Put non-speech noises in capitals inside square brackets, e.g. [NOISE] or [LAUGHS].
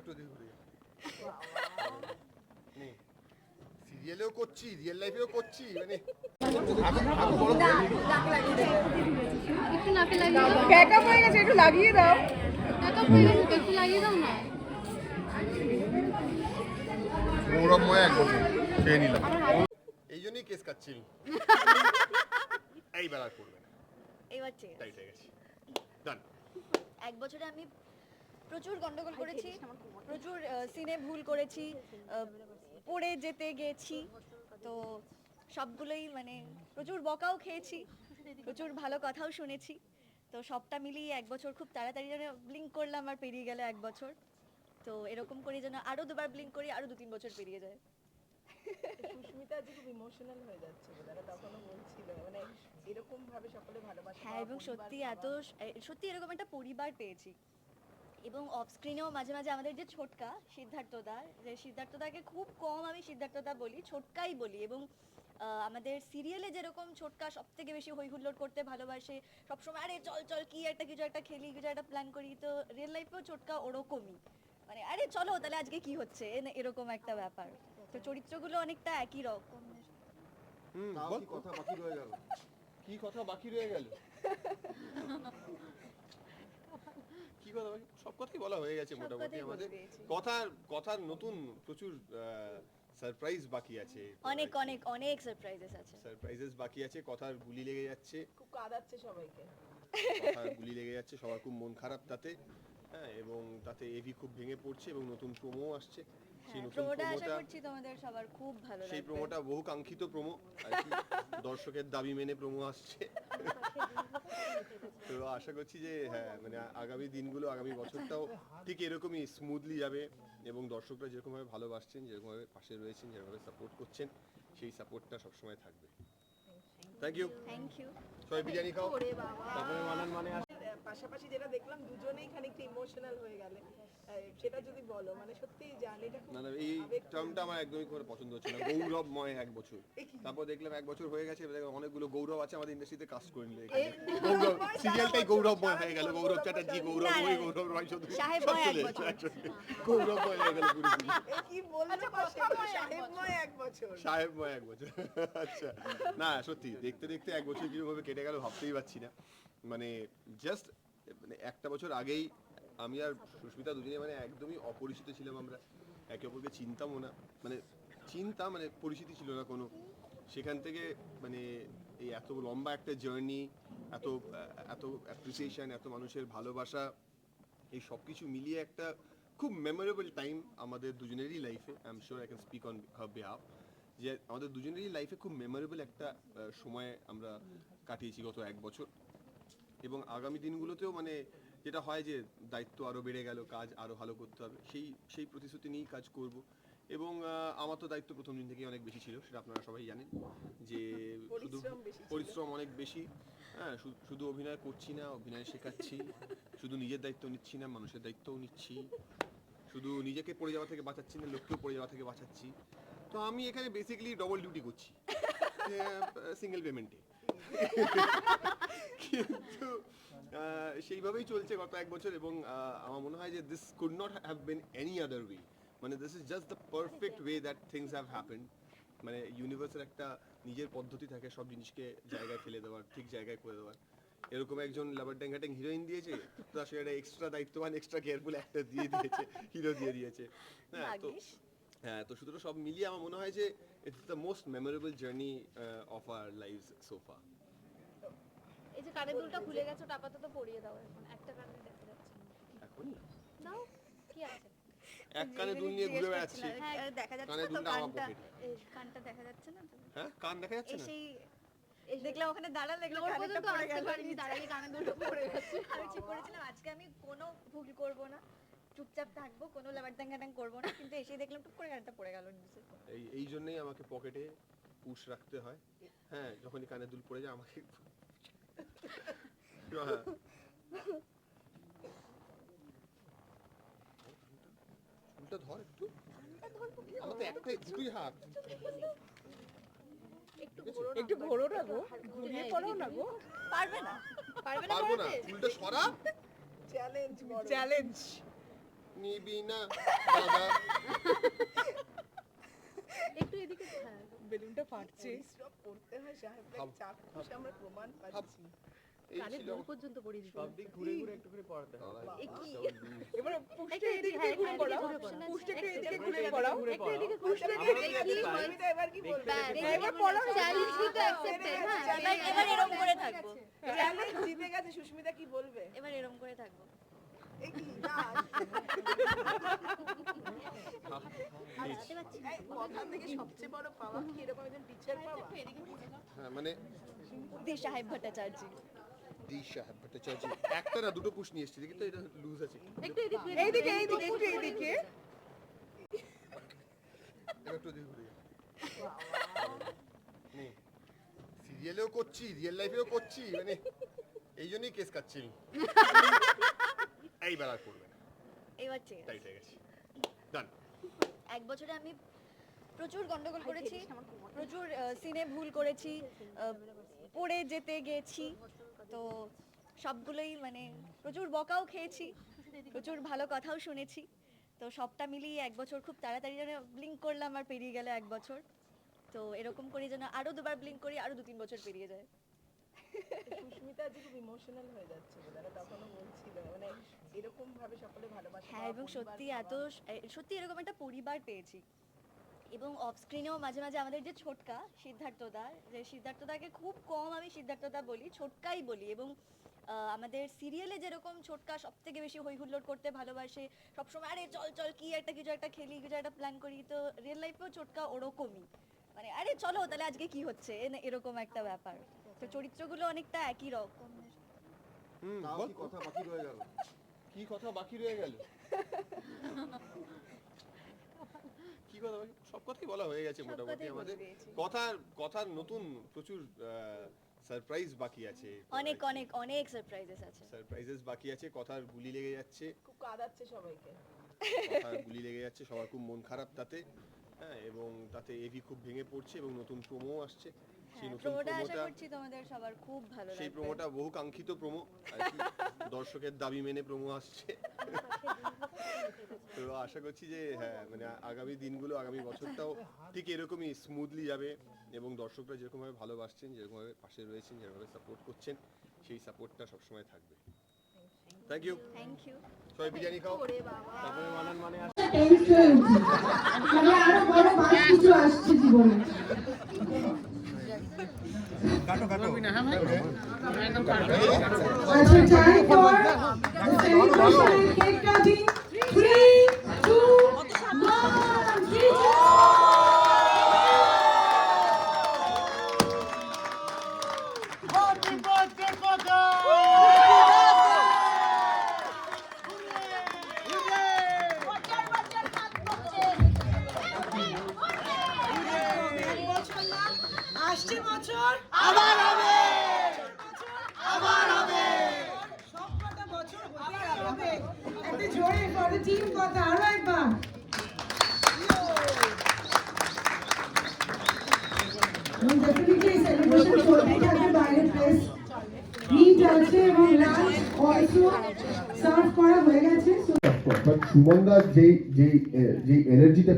একটু দিয়ে ঘুরে সিরিয়ালেও করছি রিয়েল লাইফেও করছি মানে একটু নাকে লাগিয়ে দাও ব্যাকআপ হয়ে গেছে একটু লাগিয়ে দাও। মেকআপ হয়ে গেছে একটু লাগিয়ে দাও না। গৌরবময় এক বছর খেয়ে নিলাম। এই জন্যই কেস কাটছি এইবার আর করবে না। এবার ঠিক আছে। টাইট গেছে ডান এক বছরে আমি প্রচুর গন্ডগোল করেছি প্রচুর সিনে ভুল করেছি পড়ে যেতে গেছি। তো সবগুলোই মানে প্রচুর বকাও খেয়েছি প্রচুর ভালো কথাও শুনেছি। তো সবটা মিলিয়ে এক বছর খুব তাড়াতাড়ি যেন ব্লিঙ্ক করলাম আর পেরিয়ে গেল এক বছর। তো এরকম করে যেন আরও দুবার ব্লিঙ্ক করি আরও দু তিন বছর পেরিয়ে যায়। সুস্মিতা আজকে খুব ইমোশনাল হয়ে যাচ্ছে তারা তখনও বলছিল। মানে এরকম ভাবে সকলে ভালোবাসা হ্যাঁ এবং সত্যি এত সত্যি এরকম একটা পরিবার পেয়েছি। এবং অফ স্ক্রিনেও মাঝে মাঝে আমাদের যে ছোটকা সিদ্ধার্থদা যে সিদ্ধার্থদাকে খুব কম আমি সিদ্ধার্থদা বলি ছোটকাই বলি এবং আহ, আমাদের সিরিয়ালে যেরকম ছোটকা সব থেকে বেশি হই হুল্লোড় করতে ভালোবাসে সবসময় আরে চল চল কি একটা কিছু একটা খেলি কিছু একটা প্ল্যান করি। তো রিয়েল লাইফেও ছোটকা ওরকমই। মানে আরে চলো তাহলে আজকে কি হচ্ছে? এ- এরকম একটা ব্যাপার। তো চরিত্রগুলো অনেকটা একই রকম। হুম বল। কথা বাকি রয়ে গেল? কি কথা বাকি রয়ে গেল? [LAUGHS] কি কথা সব কথাই বলা হয়ে গেছে মোটামুটি আমাদের। কথার কথার নতুন প্রচুর সারপ্রাইজ বাকি আছে। অনেক অনেক অনেক সারপ্রাইজেস আছে। সারপ্রাইজেস বাকি আছে কথার গুলি লেগে যাচ্ছে। খুব কাঁদাচ্ছে সবাইকে। কথার গুলি লেগে যাচ্ছে সবার খুব মন খারাপ তাতে। হ্যাঁ এবং তাতে এভি খুব ভেঙে পড়ছে এবং নতুন প্রোমো আসছে। সেই হ্যাঁ নতুন প্রোমোটা তোমাদের সবার খুব ভালো সেই প্রোমোটা বহু কাঙ্ক্ষিত প্রোমো দর্শকের দাবি মেনে প্রোমো আসছে। [LAUGHS] আশা করছি যে হ্যাঁ মানে আগামী দিনগুলো আগামী বছরটাও ঠিক এরকমই স্মুথলি যাবে এবং দর্শকরা যেরকমভাবে ভালোবাসছেন যেরকমভাবে পাশে রয়েছেন যেরকমভাবে সাপোর্ট করছেন সেই সাপোর্টটা সবসময় থাকবে। থ্যাংক ইউ থ্যাংক ইউ সবাই বিরিয়ানি খাও। তারপরে মানান মানে পাশাপাশি যেটা দেখলাম দুজনেই খানিকটা ইমোশনাল হয়ে গেলে। সেটা যদি বলো মানে সত্যি জান খুব না না এই টার্মটা আমার একদমই করে পছন্দ হচ্ছে না। গৌরবময় এক বছর। তারপর দেখলাম এক বছর হয়ে গেছে অনেকগুলো গৌরব আছে আমাদের ইন্ডাস্ট্রিতে কাস্ট করে নিলে গৌরব সিরিয়ালটাই গৌরবময় হয়ে গেল। গৌরব চ্যাটার্জি গৌরবময় গৌরব রয় চৌধুরী সব এক চলে বছর। গৌরবময় হয়ে গেল পুরোপুরি কি বলল সাহেবময় এক বছর। সাহেবময় এক বছর। আচ্ছা না সত্যি দেখতে দেখতে এক বছর কীভাবে কেটে গেল ভাবতেই পারছি না। মানে জাস্ট মানে একটা বছর আগেই আমি আর সুস্মিতা দুজনে মানে একদমই অপরিচিত ছিলাম আমরা। একে অপরকে চিনতামও না। মানে চিন্তা মানে পরিচিতি ছিল না কোনো। সেখান থেকে মানে এই এত লম্বা একটা জার্নি এত এত অ্যাপ্রিসিয়েশন এত মানুষের ভালোবাসা, এই সব কিছু মিলিয়ে একটা খুব মেমোরেবল টাইম আমাদের দুজনেরই লাইফে I am sure I can speak on her behalf যে আমাদের দুজনেরই লাইফে খুব মেমোরেবল একটা সময় আমরা কাটিয়েছি গত এক বছর। এবং আগামী দিনগুলোতেও মানে যেটা হয় যে দায়িত্ব আরও বেড়ে গেল কাজ আরও ভালো করতে হবে সেই সেই প্রতিশ্রুতি নিয়েই কাজ করব। এবং আমার তো দায়িত্ব প্রথম দিন থেকেই অনেক বেশি ছিল সেটা আপনারা সবাই জানেন যে শুধু পরিশ্রম অনেক বেশি। হ্যাঁ শুধু অভিনয় করছি না অভিনয় শেখাচ্ছি শুধু নিজের দায়িত্ব নিচ্ছি না মানুষের দায়িত্বও নিচ্ছি। শুধু নিজেকে পড়ে যাওয়া থেকে বাঁচাচ্ছি না লোককেও পড়ে যাওয়া থেকে বাঁচাচ্ছি। তো আমি এখানে বেসিক্যালি ডবল ডিউটি করছি [LAUGHS] সিঙ্গেল পেমেন্টে [LAUGHS] কিন্তু সেইভাবেই চলছে গত এক বছর এবং আমার মনে হয় যে this could not have been any other way মানে this is just the perfect way that things have happen মানে ইউনিভার্সের একটা নিজের পদ্ধতি থাকে সব জিনিসকে জায়গায় ফেলে দেওয়ার ঠিক জায়গায় করে দেওয়ার। এরকম একজন লাভার ঘাটেং হিরোইন দিয়েছে তো সে একটা এক্সট্রা দায়িত্ববান এক্সট্রা কেয়ারফুল একটা দিয়ে দিয়েছে হিরো দিয়ে দিয়েছে। হ্যাঁ তো। হ্যাঁ তো সুতরাং সব মিলিয়ে আমার মনে হয় যে it's the most memorable journey of our life so far যে কানের দুলটা খুলে গেছে ওটা আপাতত পরিয়ে দাও এখন। একটা কানে দেখা যাচ্ছে না। এখনই দাও কি আছে? এক কানে দুল নিয়ে ঘুরে বেড়াচ্ছি। হ্যাঁ, দেখা যাচ্ছে দুলটা আমার কানটা। পকেটে কানটা দেখা যাচ্ছে না তো? হ্যাঁ কান দেখা যাচ্ছে না? সেই দেখলাম ওখানে দাঁড়ালে দেখলাম ফ্লোর কানেরটা পর্যন্ত পড়ে গেল। দুলটা গেছে। [LAUGHS] আমি ঠিক করেছিলাম আজকে আমি কোনো ভুল করব না। চুপচাপ থাকব কোনো লাবার করব না কিন্তু এসে দেখলাম টুক করে কানটা পড়ে গেল নিচে। এই এই জন্যই আমাকে পকেটে পুশ রাখতে হয়। হ্যাঁ যখনই কানে দুল পড়ে যায় আমাকে চুলটা ধর একটু। আমার তো একটাই দুই হাত। একটু ঘোরো না একটু ঘোরো না গো। ঘুরিয়ে পড়ো না গো। পারবে না। পারবে না পারব না? চুলটা সরা। চ্যালেঞ্জ চ্যালেঞ্জ নিবি না দাদা একটু এদিকে বেলুনটা ফাটছে। করতে হয় সাহেব চাক্ষুষ আমরা প্রমাণ পাচ্ছি। এই কানের পর্যন্ত পরিয়ে দিতে সব ঘুরে ঘুরে একটু করে পড়াতে হবে দাদা, এ কি? এবার একটু পুষ্টি এদিকে, এদিকে ঘুরে পড়াও এদিকে ঘুরে পড়াও। পুষ্টি একটু একটু এদিকে ঘুরে পড়াও। একটু এদিকে পুষ্টি এদিকে পড়াও। দেখি দেখি, সুস্মিতা এবার কি বলবে? এবার পড়াও চ্যালেঞ্জ কিন্তু accepted, হ্যাঁ। এবার এবার এরম করে থাকব। চ্যালেঞ্জ জিতে গেছে। সুস্মিতা কি বলবে? এবার এরম করে থাকব। এই কি? না। [LAUGHS] মানে দি সাহেব ভট্টাচার্য। দিশা ভট্টাচার্য। একটা না দুটো পুশ নিয়ে এসেছি দেখি তো এটা লুজ আছে একটু এইদিকে এইদিকে একটু এইদিকে একটু দেখে সিরিয়ালেও করছি রিয়েল লাইফেও করছি মানে এই জন্যই কেস কাটছি আমি এইবার আর করবে না। এবার ঠিক আছে। টাইট হয়ে গেছে। ডান এক বছরে আমি প্রচুর গন্ডগোল করেছি প্রচুর সিনে ভুল করেছি পড়ে যেতে গেছি তো সবগুলোই মানে প্রচুর বকাও খেয়েছি প্রচুর ভালো কথাও শুনেছি তো সবটা মিলিয়ে এক বছর খুব তাড়াতাড়ি যেন ব্লিঙ্ক করলাম আর পেরিয়ে গেল এক বছর তো এরকম করে যেন আরও দুবার ব্লিঙ্ক করি আরও দু তিন বছর পেরিয়ে যায়। খুব ইমোশনাল হয়ে যাচ্ছে তখনও বলছিল। মানে এরকম ভাবে সকলে ভালোবাসা হ্যাঁ এবং সত্যি। এত সত্যি এরকম একটা পরিবার পেয়েছি। এবং অফ স্ক্রিনেও মাঝে মাঝে আমাদের যে ছোটকা সিদ্ধার্থদা যে সিদ্ধার্থদাকে খুব কম আমি সিদ্ধার্থদা বলি ছোটকাই বলি। এবং আমাদের সিরিয়ালে যেরকম ছোটকা সব থেকে বেশি হই হুল্লোড় করতে ভালোবাসে সবসময় আরে চল চল কি একটা কিছু একটা খেলি কিছু একটা প্ল্যান করি। তো রিয়েল লাইফেও ছোটকা ওরকমই। মানে আরে চলো তাহলে আজকে কি হচ্ছে? এরকম একটা ব্যাপার। তো চরিত্রগুলো অনেকটা একই রকম হুম তাও বল কি কথা বাকি রয়ে গেল? কি কথা বাকি রয়ে গেল? কি কথা বাকি? সব কথাই বলা হয়ে গেছে সব মোটামুটি কথাই আমাদের। বলে দিয়েছি। কথার কথার নতুন প্রচুর সারপ্রাইজ বাকি আছে। অনেক অনেক অনেক সারপ্রাইজেস আছে। সারপ্রাইজেস বাকি আছে কথার গুলি লেগে যাচ্ছে। খুব কাঁদাচ্ছে সবাইকে। কথার গুলি লেগে যাচ্ছে সবার খুব মন খারাপ তাতে। হ্যাঁ এবং তাতে এভি খুব ভেঙে পড়ছে এবং নতুন প্রোমো আসছে। সেই হ্যাঁ নতুন প্রোমোটা আশা করছি তোমাদের সবার খুব ভালো সেই প্রোমোটা বহু কাঙ্ক্ষিত প্রোমো আর কি দর্শকের দাবি মেনে প্রোমো আসছে। [LAUGHS] তো আশা করছি যে হ্যাঁ মানে আগামী দিনগুলো আগামী বছরটাও ঠিক এরকমই স্মুথলি যাবে এবং দর্শকরা যেরকমভাবে ভালোবাসছেন যেরকমভাবে পাশে রয়েছেন যেরকমভাবে সাপোর্ট করছেন সেই সাপোর্টটা সবসময় থাকবে। থ্যাংক ইউ থ্যাংক ইউ সবাই বিরিয়ানি খাও। তারপরে মানান মানে হয়ে আরও বড় কিছু আসছে জীবনে। আচ্ছা time for celebration cake cutting আসছে বছর আবার হবে। আবার হবে। সবকটা বছর হতে হবে একটা জোরে ফর দ্য টিম কথা আরও একবার এবং ডেফিনেটলি সেলিব্রেশন চলতেই থাকবে বাইরে প্লেস মিট আছে এবং লাঞ্চ অলসো সার্ভ করা হয়ে গেছে সুমনদা যেই যেই যেই এনার্জিটা